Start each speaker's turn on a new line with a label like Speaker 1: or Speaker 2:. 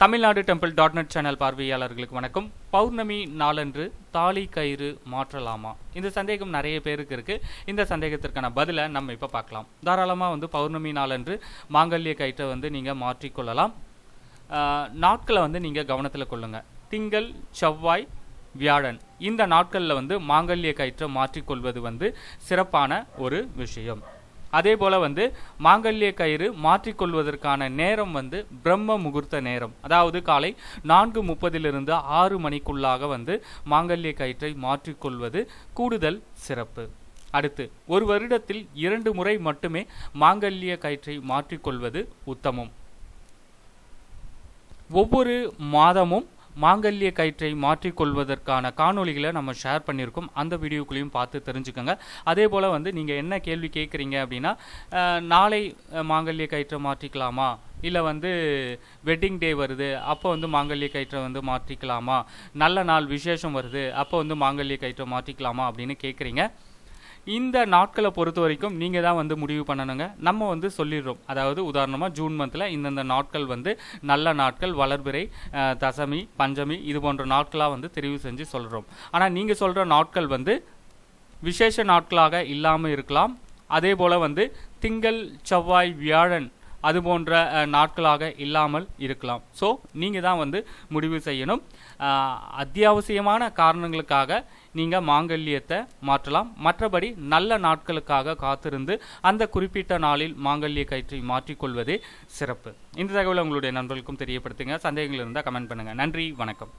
Speaker 1: Tamil Nadu temple dot net channel பார்வையாளர்களுக்கு வணக்கம். பௌர்ணமி நாளன்று தாலி கயிறு மாற்றலாமா? இந்த சந்தேகம் நிறைய பேருக்கு இருக்குது இந்த சந்தேகத்திற்கான பதிலை நம்ம இப்போ பார்க்கலாம். தாராளமாக வந்து பௌர்ணமி நாளன்று மாங்கல்ய கயிற்றை வந்து நீங்கள் மாற்றிக்கொள்ளலாம். நாட்களை வந்து நீங்கள் கவனத்தில் கொள்ளுங்கள் திங்கள் செவ்வாய் வியாழன். இந்த நாட்களில் வந்து மாங்கல்ய கயிற்றை மாற்றிக்கொள்வது வந்து சிறப்பான ஒரு விஷயம். அதே போல் வந்து மாங்கல்ய கயிறு மாற்றிக்கொள்வதற்கான நேரம் வந்து பிரம்ம முகூர்த்த நேரம். அதாவது காலை நான்கு முப்பதிலிருந்து ஆறு மணிக்குள்ளாக வந்து மாங்கல்ய கயிற்றை மாற்றிக்கொள்வது கூடுதல் சிறப்பு. அடுத்து ஒரு வருடத்தில் இரண்டு முறை மட்டுமே மாங்கல்ய கயிற்றை மாற்றிக்கொள்வது உத்தமம். ஒவ்வொரு மாதமும் மாங்கல்ய கயிற்றை மாற்றிக்கொள்வதற்கான காணொளிகளை நம்ம ஷேர் பண்ணியிருக்கோம். அந்த வீடியோக்குள்ளேயும் பார்த்து தெரிஞ்சுக்கோங்க. அதே போல் வந்து நீங்கள் என்ன கேள்வி கேட்குறீங்க அப்படின்னா நாளை மாங்கல்ய கயிற்றை மாற்றிக்கலாமா? இல்லை வந்து வெட்டிங் டே வருது அப்போ வந்து மாங்கல்ய கயிற்றை வந்து மாற்றிக்கலாமா? நல்ல நாள் விசேஷம் வருது அப்போ வந்து மாங்கல்ய கயிற்றை மாற்றிக்கலாமா அப்படின்னு கேட்குறீங்க. இந்த நாட்களை பொறுத்த வரைக்கும் நீங்கள் தான் வந்து முடிவு பண்ணணுங்க. நம்ம வந்து சொல்லிடுறோம். அதாவது உதாரணமாக ஜூன் மந்தில் இந்தந்த நாட்கள் வந்து நல்ல நாட்கள் வளர்பிறை தசமி பஞ்சமி இது போன்ற நாட்களாக வந்து தெரிவு செஞ்சு சொல்கிறோம் ஆனால் நீங்கள் சொல்கிற நாட்கள் வந்து விசேஷ நாட்களாக இல்லாமல் இருக்கலாம். அதே போல் வந்து திங்கள் செவ்வாய் வியாழன் அது போன்ற நாட்களாக இல்லாமல் இருக்கலாம். ஸோ நீங்கள் தான் வந்து முடிவு செய்யணும். அத்தியாவசியமான காரணங்களுக்காக நீங்கள் மாங்கல்யத்தை மாற்றலாம். மற்றபடி நல்ல நாட்களுக்காக காத்திருந்து அந்த குறிப்பிட்ட நாளில் மாங்கல்ய கயிற்றை மாற்றிக்கொள்வதே சிறப்பு. இந்த தகவலை உங்களுடைய நண்பர்களுக்கும் தெரியப்படுத்துங்க. சந்தேகங்கள் இருந்தால் கமெண்ட் பண்ணுங்கள் நன்றி. வணக்கம்.